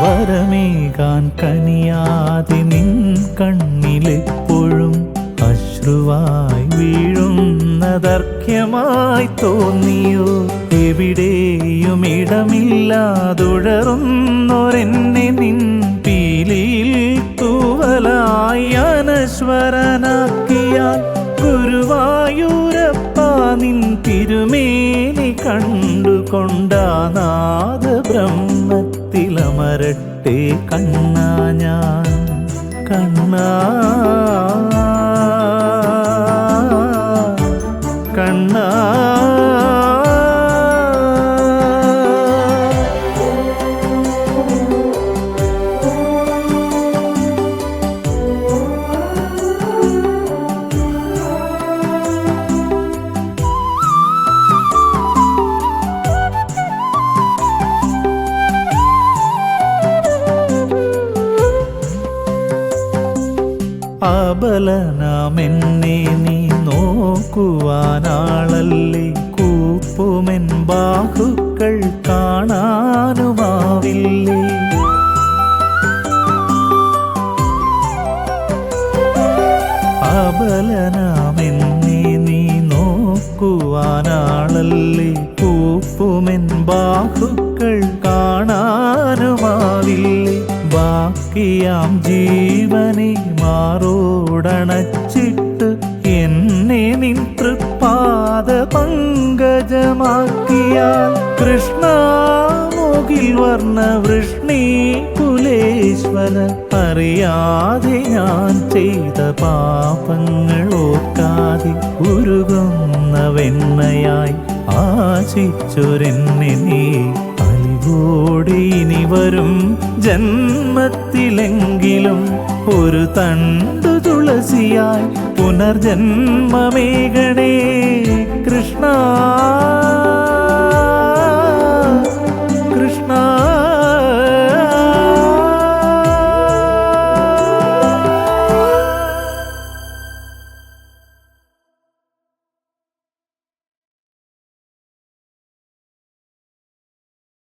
വരമേകാൻ കനിയാതി നിൻ കണ്ണിലെപ്പോഴും അശ്രുവായി വീഴുന്നതർഘ്യമായി തോന്നിയോ? എവിടെയും ഇടമില്ലാതുഴറുന്നൊരെന്നെ നിൻ പീലിയിൽ തൂവലായി അനശ്വരനാക്കിയാൽ ഗുരുവായൂരപ്പ നിൻ തിരുമേനി കണ്ടുകൊണ്ടാനാഥ ബ്രഹ്മത്തിലമരട്ടെ കണ്ണാ ഞാൻ കണ്ണാ അബലനാമെന്നെ നീ നോക്കുവാനാളല്ലേ? കൂപ്പുമെൻ ബാഹുക്കൾ കാണാനുമാവില്ലേ? അബലനാമെന്നെ നീ നോക്കുവാനാളല്ലേ? കൂപ്പുമെൻ ബാഹുക്കൾ ബാക്കിയാം ജീവനെ മാറോടണച്ചിട്ട് എന്നെ നിൻ തൃപ്പാദ പങ്കജമാക്കിയാൽ കൃഷ്ണ മുകിൽ വർണ വൃഷ്ണി കുലേശ്വര അറിയാതെ ഞാൻ ചെയ്ത പാപങ്ങൾ ഓർക്കാതെ ഉരുകുന്ന വെണ്ണയായി ആശിച്ചൊരെന്നെ നീ അലിവോടെ ഇനി വരും ജന്മത്തിലെങ്കിലും ഒരു തണ്ടു തുളസിയായി പുനർജന്മമേകണേ കൃഷ്ണ